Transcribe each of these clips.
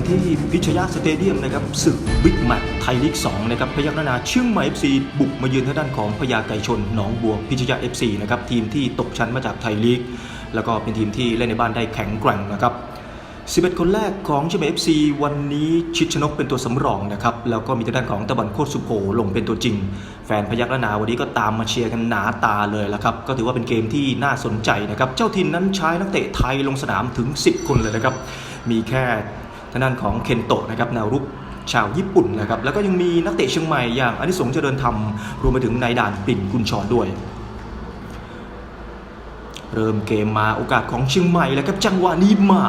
กันที่พิชยาสเตเดียมนะครับศึกบิ๊กแมตช์ไทยลีก2นะครับพยัคฆ์นาเชื่องใหม่ FC บุกมาเยือนทางด้านของพญาไก่ชนหนองบัวพิชยา FC นะครับทีมที่ตกชั้นมาจากไทยลีก แล้วก็เป็นทีมที่เล่นในบ้านได้แข็งแกร่งนะครับ11 คนแรกของเชียงใหม่ FC วันนี้ชิดชนกเป็นตัวสำรองนะครับแล้วก็มีทางด้านของตะบันโคตรสุโขลงเป็นตัวจริง แฟนพยัคฆ์นาวันนี้ก็ตามมาเชียร์กันหนาตาเลยละครับก็ถือว่าเป็นเกมที่น่าสนใจนะครับเจ้าถิ่นนั้นใช้นักเตะไทยลงสนามถึง 10 คนเลยนะครับมีแค่ ทางด้านของเคนโตะนะครับแนวรุกชาวญี่ปุ่นนะครับแล้วก็ยังมีนักเตะเชียงใหม่อย่างอนิสงส์เจริญธรรมรวมไปถึงนายด่านปิ่นกุลชรด้วย เริ่มเกมมาโอกาสของเชียงใหม่แล้วครับจังหวะนี้มา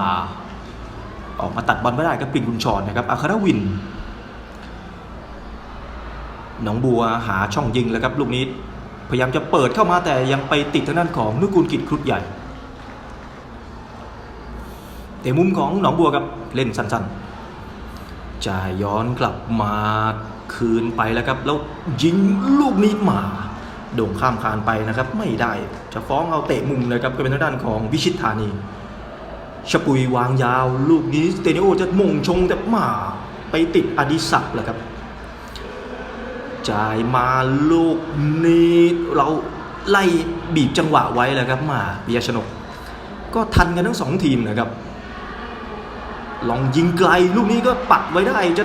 ออกมาตัดบอลไม่ได้ครับปิ่นกุญชรนะครับอัครวินหนองบัวหาช่องยิงแล้วครับลูกนี้พยายามจะเปิดเข้ามาแต่ยังไปติดทางด้านของนุกูลกิจครุฑใหญ่ แต่มุมของหนองบัวครับเล่นสั้นๆจ่ายย้อนกลับมาคืนไปแล้วครับ แล้วยิงลูกนี้มา โด่งข้ามคานไปนะครับ ไม่ได้จะฟ้องเอาเตะมุมนะครับก็เป็นทางด้านของวิชิตธานีชปุยวางยาวลูกนี้เตเนโอจะมงชงแต่มาไปติดอดิศักดิ์แหละครับ จ่ายมาลูกนี้เราไล่บีบจังหวะไว้แล้วครับมาปิยชนก ก็ทันกันทั้งสองทีมนะครับ ลองยิงไกลลูกนี้ก็ปัดไว้ได้จะ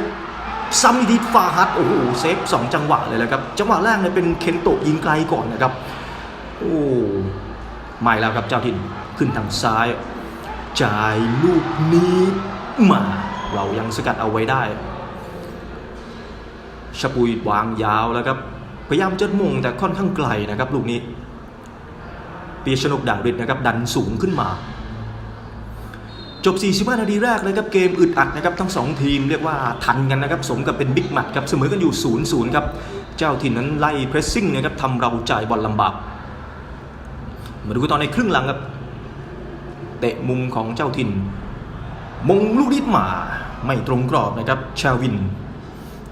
ซ้ำอีกทีฟาฮัดโอ้โหเซฟสองจังหวะเลยแหละครับ จังหวะแรกเนี่ยเป็นเคนโตะยิงไกลก่อนนะครับ โอ้ไม่แล้วครับเจ้าถิ่นขึ้นทางซ้าย จ่ายลูกนี้มา เรายังสกัดเอาไว้ได้ชปุยวางยาวแล้วครับพยายามจะมงแต่ค่อนข้างไกลนะครับลูกนี้ปีชนกด่างฤทธิ์นะครับดันสูงขึ้นมา จบ 45 นาทีแรกเลยครับเกมอึดอัดนะครับทั้ง 2 ทีมเรียกว่าทันกันนะครับสมกับเป็นบิ๊กแมตช์ครับเสมอกันอยู่ 0-0 ครับ เจ้าถิ่นนั้นไล่เพรสซิ่งนะครับทำเราจ่ายบอลลำบาก มาดูกันตอนในครึ่งหลังครับ เตะมุมของเจ้าถิ่น มงลูกนิดหมาไม่ตรงกรอบนะครับชาวิน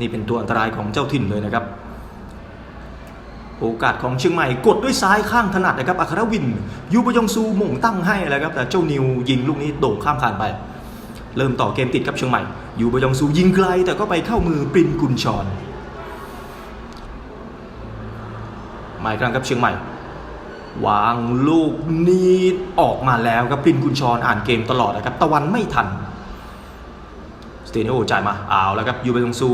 นี่เป็นตัวอันตรายของเจ้าถิ่นเลยนะครับ โอกาสของเชียงใหม่กดด้วยซ้ายข้างถนัดนะครับอัครวิน ยูบยองซูหม่งตั้งให้แล้วครับ แต่เจ้านิวยิงลูกนี้โด่งข้ามคานไป เริ่มต่อเกมติดครับเชียงใหม่ ยูบยองซูยิงไกล แต่ก็ไปเข้ามือปรินกุลชรมาอีกครั้งครับเชียงใหม่ วางลูกนี้ออกมาแล้วครับปรินกุญชรอ่านเกมตลอดนะครับตะวันไม่ทันสเตเนโอจ่ายมาเอาแล้วครับยูเบยงซู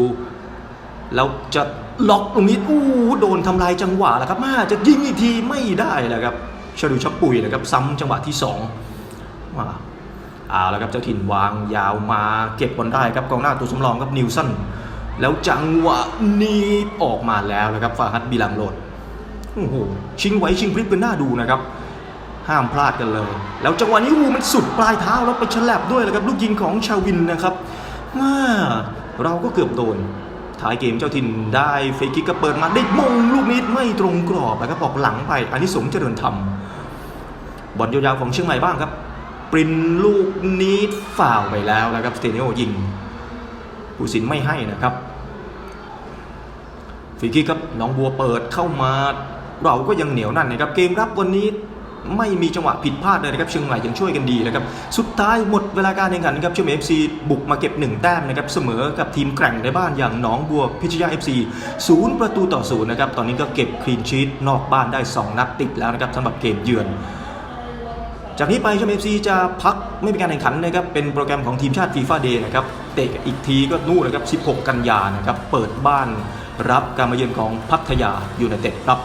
แล้วจะล็อกตรงนี้อู้โดนทำลายจังหวะแล้วครับมาจะยิงอีกทีไม่ได้แล้วครับชาดูชักปุยนะครับซ้ำจังหวะที่สองมาเอาแล้วครับเจ้าถิ่นวางยาวมาเก็บบอลได้ครับกองหน้าตัวสำรองครับนิวสันแล้วจังหวะนี้ออกมาแล้วนะครับฟาฮัดบิลังโรดโอ้โหชิงไหวชิงพลิบกันหน้าดูนะครับ ห้ามพลาดกันเลย แล้วจังหวะนี้อู้มันสุดปลายเท้าแล้วไปฉลับด้วยเลยครับลูกยิงของชาวินนะครับมาเราก็เกือบโดน ท้ายเกมเจ้าถิ่นได้เฟรกิกก็เปิดมาได้มงลูกนี้ไม่ตรงกรอบแล้วก็บอกหลังไปอันนี้สงเจริญธรรมบอลยาวๆของเชียงใหม่บ้างครับปรินลูกนี้ฝ่าวไปแล้วนะครับสเตเนโอยิงผู้สินไม่ให้นะครับฟรีคิกครับน้องบัวเปิดเข้ามา เราก็ยังเหนียวนั่นนะครับ เกมรับวันนี้ ไม่มีจังหวะผิดพลาดเลยนะครับเชียงใหม่ยังช่วยกันดีนะครับสุดท้ายหมดเวลาการแข่งขันครับเชียงใหม่เอฟซีบุกมาเก็บ 1 แต้มนะครับเสมอกับทีมแกร่งในบ้านอย่างหนองบัวพิชยาเอฟซีศูนย์ประตูต่อศูนย์นะครับตอนนี้ก็เก็บคลีนชีตนอกบ้านได้ 2 นัดติดแล้วนะครับสำหรับเกมเยือนจากนี้ไปเชียงใหม่เอฟซีจะพักไม่เป็นการแข่งขันนะครับเป็นโปรแกรมของทีมชาติฟีฟ่าเดย์นะครับเตะอีกทีก็นู่นนะครับ 16 กันยานะครับเปิดบ้านรับการมาเยือนของพัทยายูไนเต็ดครับ